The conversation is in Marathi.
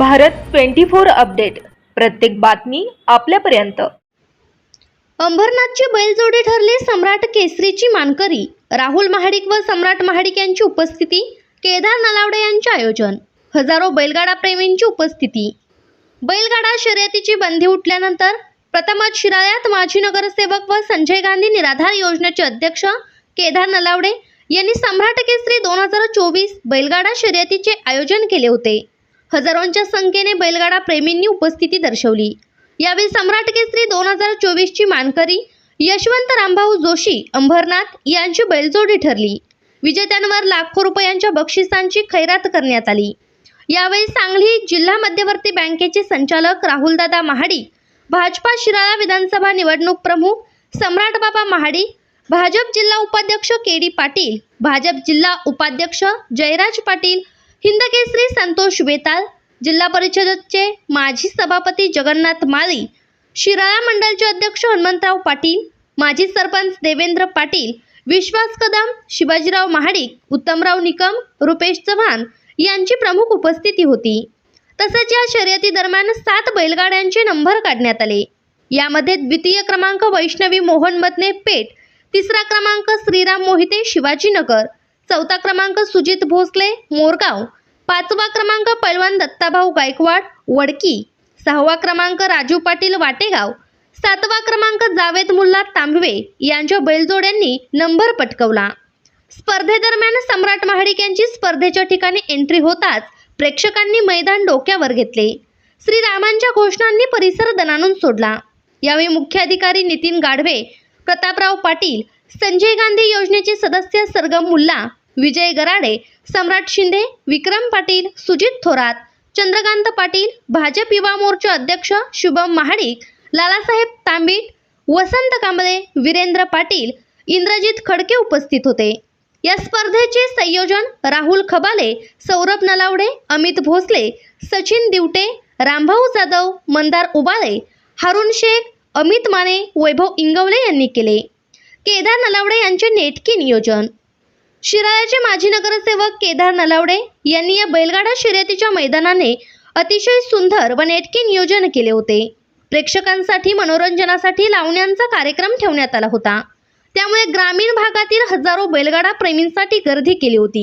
Bharat twenty four update. प्रत्येक बातमी आपल्यापर्यंत. अंबरनाथची बैलजोडी ठरली सम्राट केसरीची मानकरी. राहुल महाडिक व सम्राट महाडिक यांची उपस्थिती केदार नलावडे यांचे आयोजन हजारो बैलगाडा प्रेमींची उपस्थिती. बैलगाडा शर्यतीची बंदी उठल्यानंतर प्रथमच शिराळ्यात माजी नगरसेवक व संजय गांधी निराधार योजनेचे अध्यक्ष केदार नलावडे यांनी सम्राट केसरी दोन हजार चोवीस बैलगाडा शर्यतीचे आयोजन केले होते. हजारोंच्या संख्येने बैलगाडा प्रेमींनी उपस्थिती दर्शवली. यावेळी सम्राट केसरी दोन हजार चोवीसची मानकरी यशवंत रामभाऊ जोशी अंबरनाथ यांची बैलजोडी ठरली. विजेत्यांवर लाखो रुपयांच्या बक्षिसांची खैरात करण्यात आली. यावेळी सांगली जिल्हा मध्यवर्ती बँकेचे संचालक राहुलदादा महाडी भाजपा शिराळा विधानसभा निवडणूक प्रमुख सम्राट बाबा महाडी भाजप जिल्हा उपाध्यक्ष के डी पाटील भाजप जिल्हा उपाध्यक्ष जयराज पाटील हिंदकेसरी संतोष बेताल जिल्हा परिषदेचे माजी सभापती जगन्नाथ माळी शिराळा मंडलचे अध्यक्ष हनुमंतराव पाटील माजी सरपंच देवेंद्र पाटील विश्वास कदम शिवाजीराव महाडिक उत्तमराव निकम रुपेश चव्हाण यांची प्रमुख उपस्थिती होती. तसेच या शर्यती दरम्यान सात बैलगाड्यांचे नंबर काढण्यात आले. यामध्ये द्वितीय क्रमांक वैष्णवी मोहन मदने पेठ तिसरा क्रमांक श्रीराम मोहिते शिवाजीनगर चौथा क्रमांक सुजित भोसले मोरगाव. पाचवा क्रमांक पैलवान दत्ताभाऊ गायकवाड वडकी. सहावा क्रमांक राजू पाटील वाटेगाव. सातवा क्रमांक जावेद मुल्ला तांबवे यांच्या बैलजोड्यांनी नंबर पटकवला. स्पर्धेदरम्यान सम्राट महाडिक यांची स्पर्धेच्या ठिकाणी एंट्री होताच प्रेक्षकांनी मैदान डोक्यावर घेतले. श्रीरामांच्या घोषणांनी परिसर दणानून सोडला. यावेळी मुख्याधिकारी नितीन गाढवे प्रतापराव पाटील संजय गांधी योजनेचे सदस्य सरगम मुल्ला विजय गराडे सम्राट शिंदे विक्रम पाटील सुजित थोरात चंद्रकांत पाटील भाजप युवा मोर्चा अध्यक्ष शुभम महाडिक लालासाहेब तांबीट वसंत कांबळे वीरेंद्र पाटील इंद्रजित खडके उपस्थित होते. या स्पर्धेचे संयोजन राहुल खबाले सौरभ नलावडे अमित भोसले सचिन दिवटे रामभाऊ जाधव मंदार उबाळे हारुण शेख अमित माने वैभव इंगवले यांनी केले. केदार नलावडे यांचे नेटके नियोजन शिराळ्याचे माजी नगरसेवक केदार नलावडे यांनी या बैलगाडा शर्यतीच्या मैदानाने अतिशय सुंदर व नेटके नियोजन केले होते. प्रेक्षकांसाठी मनोरंजनासाठी लावण्यांचा कार्यक्रम ठेवण्यात आला होता. त्यामुळे ग्रामीण भागातील हजारो बैलगाडा प्रेमींसाठी गर्दी केली होती.